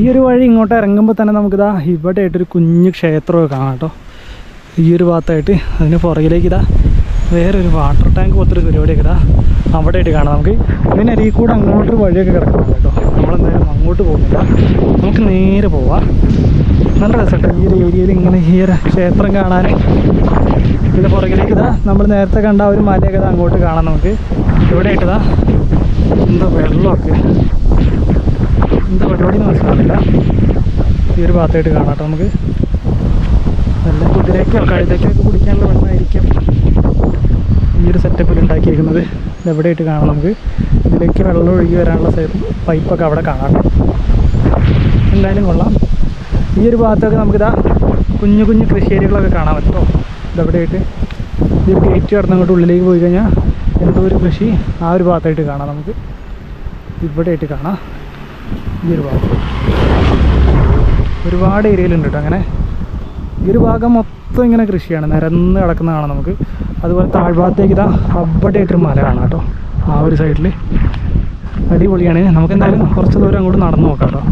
ഈ ഒരു വഴി ഇങ്ങോട്ട് ഇറങ്ങുമ്പോൾ തന്നെ നമുക്കിതാ ഇവിടെ ആയിട്ടൊരു കുഞ്ഞു ക്ഷേത്രമൊക്കെ കാണാം കേട്ടോ. ഈ ഒരു ഭാഗത്തായിട്ട് അതിന് പുറകിലേക്ക് ഇതാ വേറൊരു വാട്ടർ ടാങ്ക് പോലത്തെ ഒരു പരിപാടിയൊക്കെ ഇതാ അവിടെ ആയിട്ട് കാണാം നമുക്ക്. പിന്നെ അരി കൂടെ അങ്ങോട്ടൊരു വഴിയൊക്കെ കിടക്കണം കേട്ടോ. നമ്മളെന്തായാലും അങ്ങോട്ട് പോകുന്നില്ല. നമുക്ക് നേരെ പോവാം. നല്ല രസമായിട്ട് ഈ ഒരു ഏരിയയിൽ ഇങ്ങനെ ഈ ഒരു ക്ഷേത്രം കാണാൻ. ഇതിന്റെ പുറകിലേക്ക് ഇതാ നമ്മൾ നേരത്തെ കണ്ട ഒരു മലയൊക്കെ അങ്ങോട്ട് കാണാം നമുക്ക്. ഇവിടെ ആയിട്ടതാ എന്താ വെള്ളമൊക്കെ. ഈ ഒരു ഭാഗത്തായിട്ട് കാണാം നമുക്ക്. നല്ല കുതിരയ്ക്കോ കഴുതയ്ക്കൊക്കെ കുടിക്കാനുള്ള വെള്ളമായിരിക്കും. ഈ ഒരു സെറ്റപ്പിൽ ഉണ്ടാക്കിയിരിക്കുന്നത് ഇതെവിടെയായിട്ട് കാണാം നമുക്ക്? ഇതിലേക്ക് വെള്ളം ഒഴുകി വരാനുള്ള സൈഡ് പൈപ്പൊക്കെ അവിടെ കാണാം എന്തായാലും കൊള്ളാം. ഈ ഒരു ഭാഗത്തൊക്കെ നമുക്കിതാ കുഞ്ഞു കുഞ്ഞു കൃഷിയേരികളൊക്കെ കാണാൻ പറ്റുമോ ഇതെവിടെയായിട്ട് ഈ ഗേറ്റ് കടന്നങ്ങോട്ട് ഉള്ളിലേക്ക് പോയി കഴിഞ്ഞാൽ എന്തോ ഒരു കൃഷി ആ ഒരു ഭാഗത്തായിട്ട് കാണാം നമുക്ക്. ഇവിടെയായിട്ട് കാണാം. ഈ ഒരു ഭാഗത്ത്. ഒരുപാട് ഏരിയയിലുണ്ട് കേട്ടോ അങ്ങനെ ഈ ഒരു ഭാഗം മൊത്തം ഇങ്ങനെ കൃഷിയാണ്. നിരന്ന് കിടക്കുന്നതാണ് നമുക്ക്. അതുപോലെ താഴ്ഭാഗത്തേക്ക് ഇതാ അവിടെയായിട്ടൊരു മല കാണാം കേട്ടോ ആ ഒരു സൈഡിൽ അടിപൊളിയാണ്. നമുക്ക് എന്തായാലും കുറച്ച് ദൂരം അങ്ങോട്ട് നടന്നു നോക്കാം കേട്ടോ